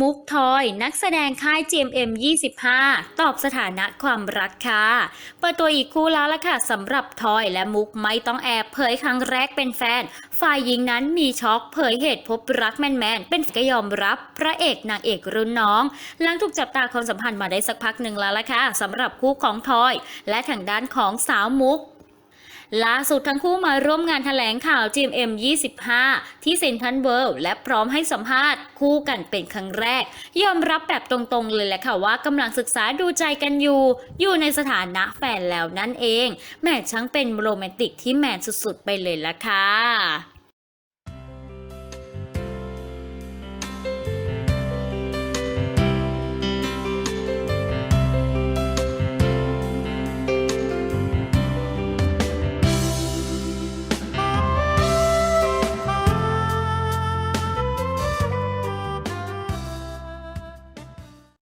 มุกทอยนักแสดงค่าย GMM 25 ตอบสถานะความรักค่ะเปิดตัวอีกคู่แล้วล่ะค่ะสำหรับทอยและมุกไม่ต้องแอบเผยครั้งแรกเป็นแฟน ฝ่ายหญิงนั้นมีช็อกเผยเหตุพบรักแมนๆเป็นก็ยอมรับพระเอกนางเอกรุ่นน้อง หลังถูกจับตาความสัมพันธ์มาได้สักพักหนึ่งแล้วล่ะค่ะสำหรับคู่ของทอย และทางด้านของสาวมุก ล่าสุดทั้งคู่มาร่วมงานแถลงข่าว GMM 25 ที่เซ็นทรัลเวิลด์และพร้อมให้สัมภาษณ์คู่กันเป็นครั้งแรก ยอมรับแบบตรงๆเลยแหละค่ะว่ากำลังศึกษาดูใจกันอยู่ อยู่ในสถานะแฟนแล้วนั่นเอง แม่ช่างเป็นโรแมนติกที่แมนสุดๆไปเลยละค่ะ